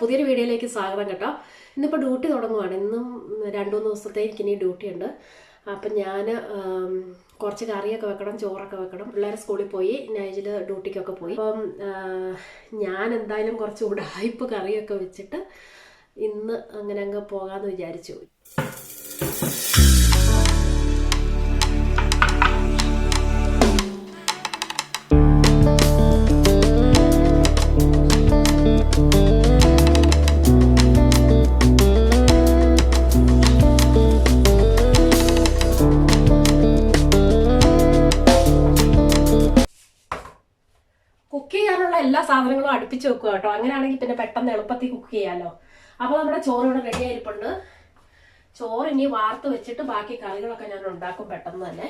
പുതിയൊരു വീഡിയോയിലേക്ക് സ്വാഗതം കേട്ടോ. ഇന്നിപ്പോൾ ഡ്യൂട്ടി തുടങ്ങുവാണ്. ഇന്നും രണ്ടു മൂന്ന് ദിവസത്തേക്ക് ഇനി ഡ്യൂട്ടി ഉണ്ട്. അപ്പം ഞാൻ കുറച്ച് കറിയൊക്കെ വെക്കണം ചോറൊക്കെ വെക്കണം. പിള്ളേർ സ്കൂളിൽ പോയി നൈജിൽ ഡ്യൂട്ടിക്കൊക്കെ പോയി. അപ്പം ഞാൻ എന്തായാലും കുറച്ച് ഉടായ്പ് കറിയൊക്കെ വെച്ചിട്ട് ഇന്ന് അങ്ങനെ അങ്ങ് പോകാമെന്ന് വിചാരിച്ചു. എല്ലാ സാധനങ്ങളും അടുപ്പിച്ച് വെക്കുക കേട്ടോ. അങ്ങനെയാണെങ്കിൽ പിന്നെ പെട്ടെന്ന് എളുപ്പത്തിൽ കുക്ക് ചെയ്യാമല്ലോ അപ്പോൾ നമ്മുടെ ചോറ് ഇവിടെ റെഡി ആയിരിപ്പുണ്ട്. ചോറ് ഇനി വാർത്ത് വെച്ചിട്ട് ബാക്കി കറികളൊക്കെ ഞാൻ ഉണ്ടാക്കും പെട്ടെന്ന് തന്നെ.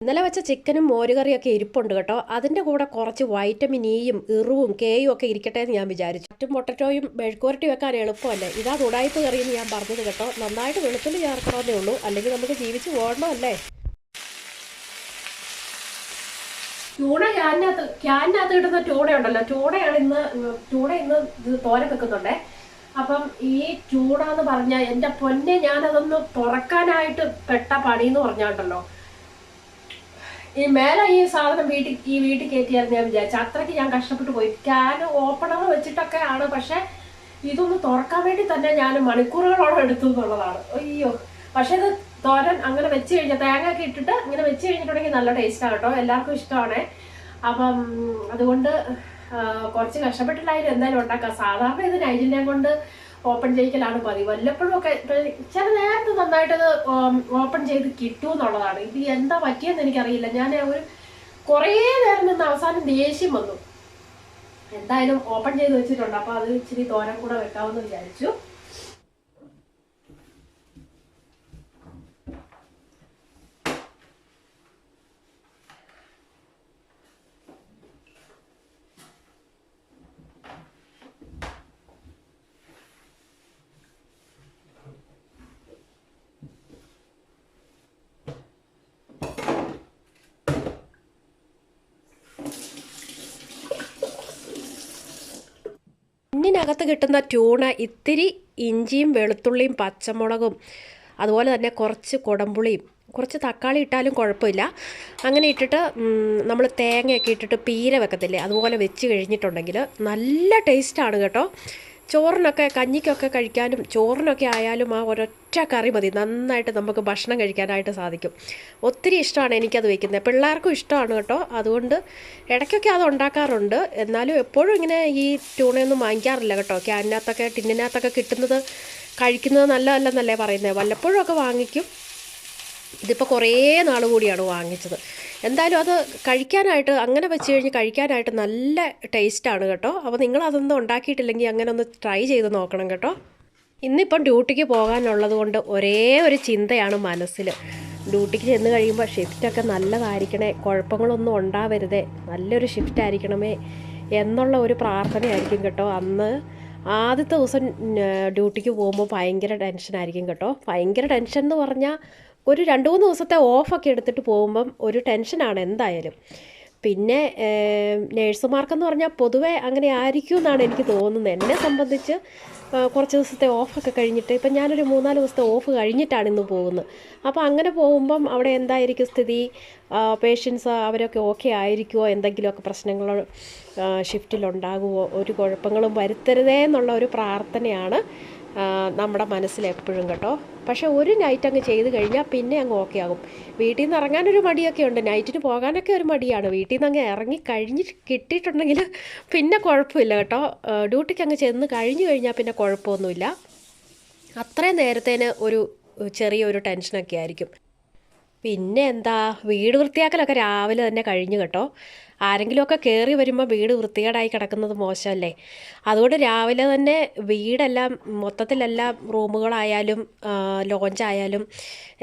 ഇന്നലെ വെച്ച ചിക്കനും മോരുകറിയൊക്കെ ഇരിപ്പുണ്ട് കേട്ടോ. അതിന്റെ കൂടെ കുറച്ച് വൈറ്റമിൻ ഇയും ഇറുവും കേയും ഒക്കെ ഇരിക്കട്ടെ എന്ന് ഞാൻ വിചാരിച്ചു. മറ്റും പൊട്ടറ്റോയും മെഴുക്കുവരട്ടി വെക്കാൻ എളുപ്പമല്ലേ? ഇതാ ഉടായ്പ കറി എന്ന് ഞാൻ പറഞ്ഞത് കേട്ടോ. നന്നായിട്ട് വെളുത്തുള്ളി ചേർക്കണമെന്നേ ഉള്ളൂ. അല്ലെങ്കിൽ നമുക്ക് ജീവിച്ച് പോകണമല്ലേ ടൂണ ക്യാനകത്ത് ക്യാനകത്ത് കിട്ടുന്ന ചൂടയുണ്ടല്ലോ. ടൂണയാണ് ഇന്ന് ചൂട ഇന്ന് തോരൻ വെക്കുന്നുണ്ടേ. അപ്പം ഈ ചൂടാന്ന് എന്ന് എന്റെ പൊന്നെ ഞാനതൊന്ന് തുറക്കാനായിട്ട് പെട്ട പണി എന്ന് പറഞ്ഞാണ്ടല്ലോ. ഈ മേലെ ഈ സാധനം വീട്ടിൽ ഈ വീട്ടിൽ കയറ്റിയായിരുന്നു ഞാൻ വിചാരിച്ചു അത്രയ്ക്ക് ഞാൻ കഷ്ടപ്പെട്ട് പോയി. ക്യാൻ ഓപ്പണർ വെച്ചിട്ടൊക്കെ ആണ് പക്ഷെ ഇതൊന്ന് തുറക്കാൻ വേണ്ടി തന്നെ ഞാൻ മണിക്കൂറുകളോളം എടുത്തു എന്നുള്ളതാണ്. അയ്യോ. പക്ഷെ ഇത് തോരൻ അങ്ങനെ വെച്ച് കഴിഞ്ഞാൽ തേങ്ങ ഒക്കെ ഇട്ടിട്ട് ഇങ്ങനെ വെച്ച് കഴിഞ്ഞിട്ടുണ്ടെങ്കിൽ നല്ല ടേസ്റ്റാണ് കേട്ടോ. എല്ലാവർക്കും ഇഷ്ടമാണ്. അപ്പം അതുകൊണ്ട് കുറച്ച് കഷ്ടപ്പെട്ടിട്ടായാലും എന്തായാലും ഉണ്ടാക്കാം. സാധാരണ ഇത് നൈജിനെ കൊണ്ട് ഓപ്പൺ ചെയ്യിക്കലാണ് പതിവ്. വല്ലപ്പോഴും ഒക്കെ ചില നേരത്തെ നന്നായിട്ടത് ഓപ്പൺ ചെയ്ത് കിട്ടും എന്നുള്ളതാണ്. ഇത് എന്താ പറ്റിയെന്ന് എനിക്കറിയില്ല. ഞാൻ ഒരു കുറേ നേരം നിന്ന് അവസാനം ദേഷ്യം വന്നു. എന്തായാലും ഓപ്പൺ ചെയ്ത് വെച്ചിട്ടുണ്ട്. അപ്പോൾ അത് ഇച്ചിരി തോരൻ കൂടെ വെക്കാമെന്ന് വിചാരിച്ചു. മണ്ണിനകത്ത് കിട്ടുന്ന ട്യൂണ ഇത്തിരി ഇഞ്ചിയും വെളുത്തുള്ളിയും പച്ചമുളകും അതുപോലെ തന്നെ കുറച്ച് കുടംപുളിയും കുറച്ച് തക്കാളി ഇട്ടാലും കുഴപ്പമില്ല. അങ്ങനെ ഇട്ടിട്ട് നമ്മൾ തേങ്ങയൊക്കെ ഇട്ടിട്ട് പീര വെക്കത്തില്ലേ അതുപോലെ വെച്ച് കഴിഞ്ഞിട്ടുണ്ടെങ്കിൽ നല്ല ടേസ്റ്റാണ് കേട്ടോ. ചോറിനൊക്കെ കഞ്ഞിക്കൊക്കെ കഴിക്കാനും ചോറിനൊക്കെ ആയാലും ആ ഒരൊറ്റ കറി മതി. നന്നായിട്ട് നമുക്ക് ഭക്ഷണം കഴിക്കാനായിട്ട് സാധിക്കും. ഒത്തിരി ഇഷ്ടമാണ് എനിക്കത് വെക്കുന്നത്. പിള്ളേർക്കും ഇഷ്ടമാണ് കേട്ടോ. അതുകൊണ്ട് ഇടയ്ക്കൊക്കെ അത് ഉണ്ടാക്കാറുണ്ട്. എന്നാലും എപ്പോഴും ഇങ്ങനെ ഈ ട്യൂണയൊന്നും വാങ്ങിക്കാറില്ല കേട്ടോ. ക്യാനിനകത്തൊക്കെ ടിന്നിനകത്തൊക്കെ കിട്ടുന്നത് കഴിക്കുന്നത് നല്ലതല്ലെന്നല്ലേ പറയുന്നത്. വല്ലപ്പോഴും ഒക്കെ വാങ്ങിക്കും. ഇതിപ്പോൾ കുറേ നാൾ കൂടിയാണ് വാങ്ങിച്ചത്. എന്തായാലും അത് കഴിക്കാനായിട്ട് അങ്ങനെ വെച്ച് കഴിഞ്ഞ് കഴിക്കാനായിട്ട് നല്ല ടേസ്റ്റാണ് കേട്ടോ. അപ്പോൾ നിങ്ങൾ അതൊന്നും ഉണ്ടാക്കിയിട്ടില്ലെങ്കിൽ അങ്ങനെ ഒന്ന് ട്രൈ ചെയ്ത് നോക്കണം കേട്ടോ. ഇന്നിപ്പം ഡ്യൂട്ടിക്ക് പോകാനുള്ളത് കൊണ്ട് ഒരേ ഒരു ചിന്തയാണ് മനസ്സിൽ. ഡ്യൂട്ടിക്ക് ചെന്ന് കഴിയുമ്പോൾ ഷിഫ്റ്റൊക്കെ നല്ലതായിരിക്കണേ കുഴപ്പങ്ങളൊന്നും ഉണ്ടാവരുതേ നല്ലൊരു ഷിഫ്റ്റ് ആയിരിക്കണമേ എന്നുള്ള ഒരു പ്രാർത്ഥനയായിരിക്കും കേട്ടോ. അന്ന് ആദ്യത്തെ ദിവസം ഡ്യൂട്ടിക്ക് പോകുമ്പോൾ ഭയങ്കര ടെൻഷനായിരിക്കും കേട്ടോ. ഭയങ്കര ടെൻഷൻ എന്ന് പറഞ്ഞാൽ ഒരു രണ്ട് മൂന്ന് ദിവസത്തെ ഓഫൊക്കെ എടുത്തിട്ട് പോകുമ്പം ഒരു ടെൻഷനാണ് എന്തായാലും. പിന്നെ നേഴ്സുമാർക്കെന്ന് പറഞ്ഞാൽ പൊതുവെ അങ്ങനെ ആയിരിക്കും എന്നാണ് എനിക്ക് തോന്നുന്നത്. എന്നെ സംബന്ധിച്ച് കുറച്ച് ദിവസത്തെ ഓഫൊക്കെ കഴിഞ്ഞിട്ട് ഇപ്പം ഞാനൊരു മൂന്നാൽ ദിവസത്തെ ഓഫ് കഴിഞ്ഞിട്ടാണ് ഇന്ന് പോകുന്നത്. അപ്പോൾ അങ്ങനെ പോകുമ്പം അവിടെ എന്തായിരിക്കും സ്ഥിതി? പേഷ്യൻസ് അവരൊക്കെ ഓക്കെ ആയിരിക്കുമോ എന്തെങ്കിലുമൊക്കെ പ്രശ്നങ്ങൾ ഷിഫ്റ്റിലുണ്ടാകുമോ ഒരു കുഴപ്പങ്ങളും വരുത്തരുതേ എന്നുള്ള ഒരു പ്രാർത്ഥനയാണ് നമ്മുടെ മനസ്സിൽ എപ്പോഴും കേട്ടോ. പക്ഷേ ഒരു നൈറ്റ് അങ്ങ് ചെയ്ത് കഴിഞ്ഞാൽ പിന്നെ അങ്ങ് ഓക്കെ ആകും. വീട്ടിൽ നിന്ന് ഇറങ്ങാനൊരു മടിയൊക്കെ ഉണ്ട്. നൈറ്റിന് പോകാനൊക്കെ ഒരു മടിയാണ്. വീട്ടിൽ നിന്ന് അങ്ങ് ഇറങ്ങി കഴിഞ്ഞ് കിട്ടിയിട്ടുണ്ടെങ്കിൽ പിന്നെ കുഴപ്പമില്ല കേട്ടോ. ഡ്യൂട്ടിക്ക് അങ്ങ് ചെന്ന് കഴിഞ്ഞ് കഴിഞ്ഞാൽ പിന്നെ കുഴപ്പമൊന്നുമില്ല. അത്രയും നേരത്തേന് ഒരു ചെറിയൊരു ടെൻഷനൊക്കെ ആയിരിക്കും. പിന്നെ എന്താ? വീട് വൃത്തിയാക്കലൊക്കെ രാവിലെ തന്നെ കഴിഞ്ഞു കേട്ടോ. ആരെങ്കിലുമൊക്കെ കയറി വരുമ്പോൾ വീട് വൃത്തികേടായി കിടക്കുന്നത് മോശമല്ലേ? അതുകൊണ്ട് രാവിലെ തന്നെ വീടെല്ലാം മൊത്തത്തിലെല്ലാം റൂമുകളായാലും ലോഞ്ചായാലും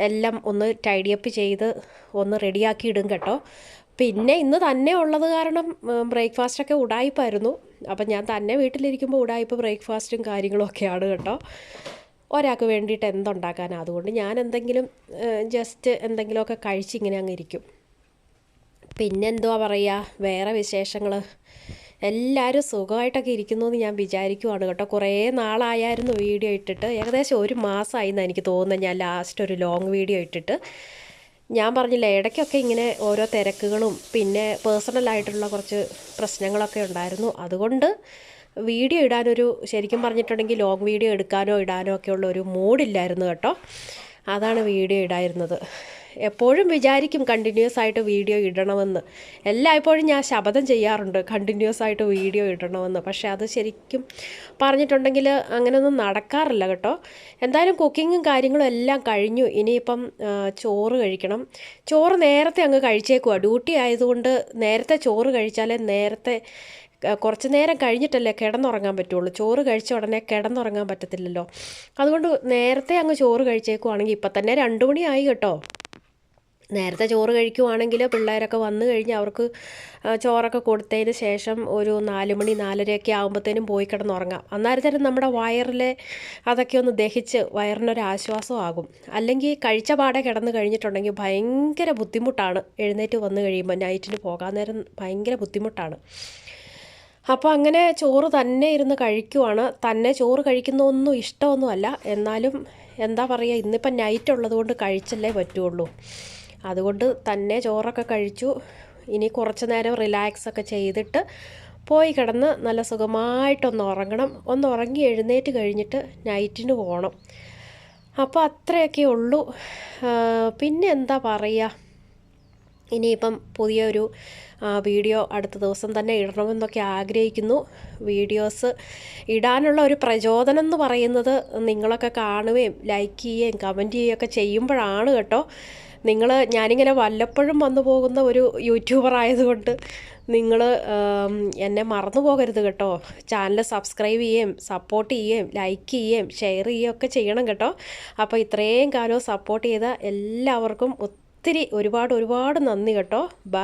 എല്ലാം ഒന്ന് ടൈഡിയപ്പ് ചെയ്ത് ഒന്ന് റെഡിയാക്കി ഇടും കേട്ടോ. പിന്നെ ഇന്ന് തന്നെ ഉള്ളത് കാരണം ബ്രേക്ക്ഫാസ്റ്റൊക്കെ ഉടായിപ്പായിരുന്നു. അപ്പം ഞാൻ തന്നെ വീട്ടിലിരിക്കുമ്പോൾ ഉടായിപ്പ് ബ്രേക്ക്ഫാസ്റ്റും കാര്യങ്ങളൊക്കെയാണ് കേട്ടോ. ഒരാൾക്ക് വേണ്ടിയിട്ട് എന്തുണ്ടാക്കാനാണ് അതുകൊണ്ട് ഞാൻ എന്തെങ്കിലും ജസ്റ്റ് എന്തെങ്കിലുമൊക്കെ കഴിച്ച് ഇങ്ങനെ അങ്ങ് ഇരിക്കും. പിന്നെന്തുവാ പറയുക വേറെ വിശേഷങ്ങൾ എല്ലാവരും സുഖമായിട്ടൊക്കെ ഇരിക്കുന്നു എന്ന് ഞാൻ വിചാരിക്കുവാണ് കേട്ടോ. കുറേ നാളായായിരുന്നു വീഡിയോ ഇട്ടിട്ട്. ഏകദേശം ഒരു മാസമായി എന്നാണ് എനിക്ക് തോന്നുന്നത് ഞാൻ ലാസ്റ്റ് ഒരു ലോങ് വീഡിയോ ഇട്ടിട്ട്. ഞാൻ പറഞ്ഞില്ല ഇടയ്ക്കൊക്കെ ഇങ്ങനെ ഓരോ തിരക്കുകളും പിന്നെ പേഴ്സണലായിട്ടുള്ള കുറച്ച് പ്രശ്നങ്ങളൊക്കെ ഉണ്ടായിരുന്നു. അതുകൊണ്ട് വീഡിയോ ഇടാനൊരു ശരിക്കും പറഞ്ഞിട്ടുണ്ടെങ്കിൽ ലോങ് വീഡിയോ എടുക്കാനോ ഇടാനോ ഒക്കെയുള്ള ഒരു മൂഡില്ലായിരുന്നു കേട്ടോ. അതാണ് വീഡിയോ ഇടായിരുന്നത്. എപ്പോഴും വിചാരിക്കും കണ്ടിന്യൂസ് ആയിട്ട് വീഡിയോ ഇടണമെന്ന്. എല്ലായ്പ്പോഴും ഞാൻ ശപഥം ചെയ്യാറുണ്ട് കണ്ടിന്യൂസ് ആയിട്ട് വീഡിയോ ഇടണമെന്ന്. പക്ഷേ അത് ശരിക്കും പറഞ്ഞിട്ടുണ്ടെങ്കിൽ അങ്ങനെയൊന്നും നടക്കാറില്ല കേട്ടോ. എന്തായാലും കുക്കിങ്ങും കാര്യങ്ങളും എല്ലാം കഴിഞ്ഞു. ഇനിയിപ്പം ചോറ് കഴിക്കണം. ചോറ് നേരത്തെ അങ്ങ് കഴിച്ചേക്കുക ഡ്യൂട്ടി ആയതുകൊണ്ട് നേരത്തെ ചോറ് കഴിച്ചാലേ നേരത്തെ കുറച്ച് നേരം കഴിഞ്ഞിട്ടല്ലേ കിടന്നുറങ്ങാൻ പറ്റുള്ളൂ. ചോറ് കഴിച്ച ഉടനെ കിടന്നുറങ്ങാൻ പറ്റത്തില്ലല്ലോ. അതുകൊണ്ട് നേരത്തെ അങ്ങ് ചോറ് കഴിച്ചേക്കുവാണെങ്കിൽ ഇപ്പം തന്നെ രണ്ട് മണിയായി കേട്ടോ. നേരത്തെ ചോറ് കഴിക്കുവാണെങ്കിൽ പിള്ളേരൊക്കെ വന്നു കഴിഞ്ഞ് അവർക്ക് ചോറൊക്കെ കൊടുത്തതിന് ശേഷം ഒരു നാല് മണി നാലരയൊക്കെ ആകുമ്പോഴത്തേനും പോയി കിടന്നുറങ്ങാം. അന്നേരത്തേനും നമ്മുടെ വയറിലെ അതൊക്കെ ഒന്ന് ദഹിച്ച് വയറിനൊരാശ്വാസമാകും അല്ലെങ്കിൽ കഴിച്ച പാടെ കിടന്ന് കഴിഞ്ഞിട്ടുണ്ടെങ്കിൽ ഭയങ്കര ബുദ്ധിമുട്ടാണ് എഴുന്നേറ്റ് വന്നു കഴിയുമ്പോൾ നൈറ്റിന് പോകാൻ നേരം ഭയങ്കര ബുദ്ധിമുട്ടാണ്. അപ്പോൾ അങ്ങനെ ചോറ് തന്നെ ഇരുന്ന് കഴിക്കുവാണ്. തന്നെ ചോറ് കഴിക്കുന്നതൊന്നും ഇഷ്ടമൊന്നുമല്ല. എന്നാലും എന്താ പറയുക ഇന്നിപ്പം നൈറ്റ് ഉള്ളതുകൊണ്ട് കഴിച്ചല്ലേ പറ്റുള്ളൂ. അതുകൊണ്ട് തന്നെ ചോറൊക്കെ കഴിച്ചു. ഇനി കുറച്ച് നേരം റിലാക്സ് ഒക്കെ ചെയ്തിട്ട് പോയി കിടന്ന് നല്ല സുഖമായിട്ടൊന്ന് ഉറങ്ങണം. ഒന്ന് ഉറങ്ങി എഴുന്നേറ്റ് കഴിഞ്ഞിട്ട് നൈറ്റിന് പോകണം അപ്പോൾ അത്രയൊക്കെ ഉള്ളൂ. പിന്നെ എന്താ പറയുക ഇനിയിപ്പം പുതിയൊരു വീഡിയോ അടുത്ത ദിവസം തന്നെ ഇടണമെന്നൊക്കെ ആഗ്രഹിക്കുന്നു. വീഡിയോസ് ഇടാനുള്ള ഒരു പ്രചോദനം എന്ന് പറയുന്നത് നിങ്ങളൊക്കെ കാണുകയും ലൈക്ക് ചെയ്യുകയും കമന്റ് ചെയ്യുകയൊക്കെ ചെയ്യുമ്പോഴാണ് കേട്ടോ. നിങ്ങൾ ഞാനിങ്ങനെ വല്ലപ്പോഴും വന്നു പോകുന്ന ഒരു യൂട്യൂബർ ആയതുകൊണ്ട് നിങ്ങൾ എന്നെ മറന്നു പോകരുത് കേട്ടോ. ചാനൽ സബ്സ്ക്രൈബ് ചെയ്യുകയും സപ്പോർട്ട് ചെയ്യുകയും ലൈക്ക് ചെയ്യുകയും ഷെയർ ചെയ്യുകയും ഒക്കെ ചെയ്യണം കേട്ടോ. അപ്പോൾ ഇത്രയും കാലവും സപ്പോർട്ട് ചെയ്ത എല്ലാവർക്കും ഒത്തിരി ഒരുപാട് ഒരുപാട് നന്ദി കേട്ടോ. ബൈ.